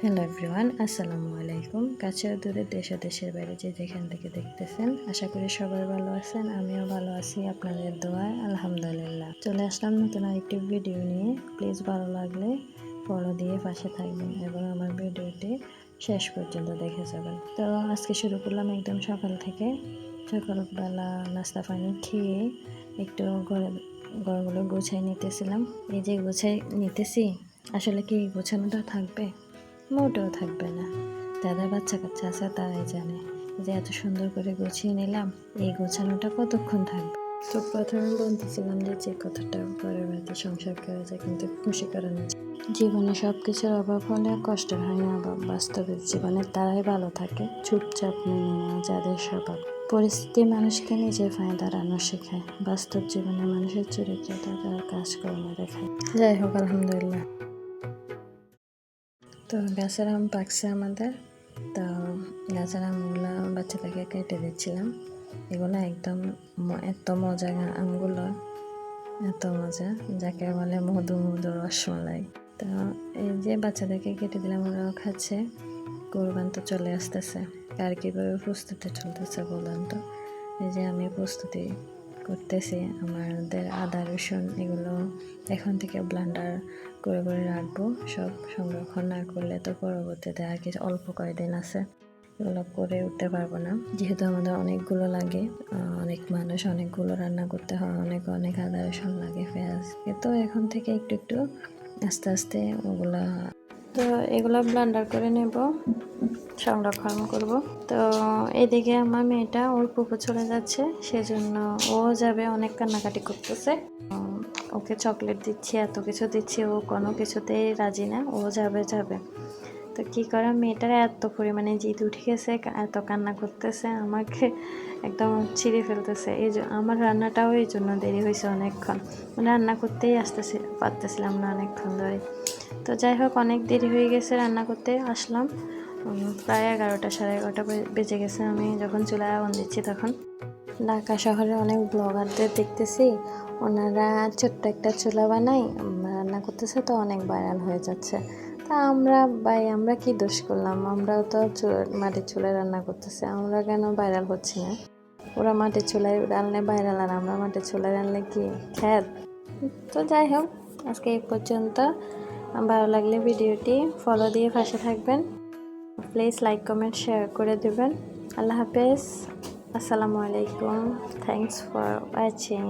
Hello everyone আসসালামু আলাইকুম। কাছের দূরে দেশ ও দেশের বাইরে যে যেখান থেকে দেখতেছেন, আশা করি সবাই ভালো আছেন, আমিও ভালো আছি, আপনাদের দোয়ায়, আলহামদুলিল্লাহ। চলে আসলাম নতুন আরেকটি ভিডিও নিয়ে। প্লিজ ভালো লাগলে ফলো দিয়ে পাশে থাকবেন এবং আমার ভিডিওটি শেষ পর্যন্ত দেখে যাবেন। তো আজকে শুরু করলাম একদম সকাল থেকে। সকালবেলা নাস্তা পানি খেয়ে একটু ঘরে, ঘরগুলো গুছাই নিতেছিলাম। এই যে গুছাই নিতেছি, আসলে কি গোছানোটা থাকবে? মোটেও থাকবে না। যাদের বাচ্চা কাচ্চা আছে, তারাই জানে। যে এত সুন্দর করে গুছিয়ে নিলাম, এই গোছানোটা কতক্ষণ থাকবে? তো প্রথমে বলতেছিলাম যে যে কথাটা পরের বাড়িতে সংসার করা যায় কিন্তু খুশি করা না যায়। জীবনে সব কিছুর অভাব হলে কষ্টের হয় না, অভাব বাস্তবের জীবনে তারাই ভালো থাকে। চুপচাপ মেনে নেওয়া যাদের স্বভাব। পরিস্থিতি মানুষকে নিজের পায়ে দাঁড়ানো শেখায়। বাস্তব জীবনে মানুষের চরিত্র তার কাজকর্ম দেখায়। যাই হোক, আলহামদুলিল্লাহ। তো গাছের আম পাকছে আমাদের। তো গাছের আমগুলো বাচ্চাদেরকে কেটে দিচ্ছিলাম। এগুলো একদম এত মজা আমগুলো। এত মজা, যাকে বলে মধু মধু রসমালাই। তো এই যে বাচ্চাদেরকে কেটে দিলাম, ওরাও খাচ্ছে। কোরবান তো চলে আসতেছে। আর কীভাবে প্রস্তুতি চলতেছে বললাম তো? এই যে আমি প্রস্তুতি করতেছি, আমাদের আদা, রসুন এগুলো এখন থেকে ব্লান্ডার করে করে রাখব। সব সংরক্ষণ না করলে তো পরবর্তীতে আর কিছু অল্প কয়েকদিন আছে, এগুলো করে উঠতে পারব না। যেহেতু আমাদের অনেকগুলো লাগে অনেক মানুষ অনেকগুলো রান্না করতে হয়, অনেক অনেক আদা, রসুন লাগে, পেঁয়াজ। তো এখন থেকে একটু একটু আস্তে আস্তে ওগুলা তো এগুলো ব্লান্ডার করে নেব। সংরক্ষণ করব। তো এদিকে আমার মেয়েটা ওর পুকুর চলে যাচ্ছে, সেজন্য ও যাবে, অনেক কান্নাকাটি করতেছে। ওকে চকলেট দিচ্ছি, এত কিছু দিচ্ছি, ও কোনো কিছুতেই রাজি না, ও যাবে যাবে। তো কী করে, মেয়েটার এত পরিমাণে জিদ উঠে গেছে এত কান্না করতেছে, আমাকে একদম ছিঁড়ে ফেলতেছে। এই আমার রান্নাটাও এই জন্য দেরি হয়েছে অনেকক্ষণ। মানে রান্না করতেই আসতেছি, পারতেছিলাম না অনেকক্ষণ ধরে। তো যাই হোক, অনেক দেরি হয়ে গেছে রান্না করতে, আসলাম। প্রায় এগারোটা সাড়ে এগারোটা বেজে গেছে। আমি যখন চুলায় আগুন দিচ্ছি তখন ঢাকা শহরে অনেক ব্লগারদের দেখতেছি। ওনারা ছোট্ট একটা চুলা বানাই রান্না করতেছে তো অনেক ভাইরাল হয়ে যাচ্ছে। তা আমরা, ভাই, আমরা কি দোষ করলাম? আমরাও তো মাটির চুলায় রান্না করতেছি। আমরা কেন ভাইরাল হচ্ছি না? ওরা মাটির চুলায় রান্না ভাইরাল, আর আমরা মাটির চুলায় রান্না কি খ্যাত? তো যাই হোক, আজকে এই পর্যন্ত। ভালো লাগলে ভিডিওটি ফলো দিয়ে পাশে থাকবেন। প্লিজ লাইক কমেন্ট শেয়ার করে দেবেন। আল্লাহ হাফেজ। আসসালামু আলাইকুম। Thanks for watching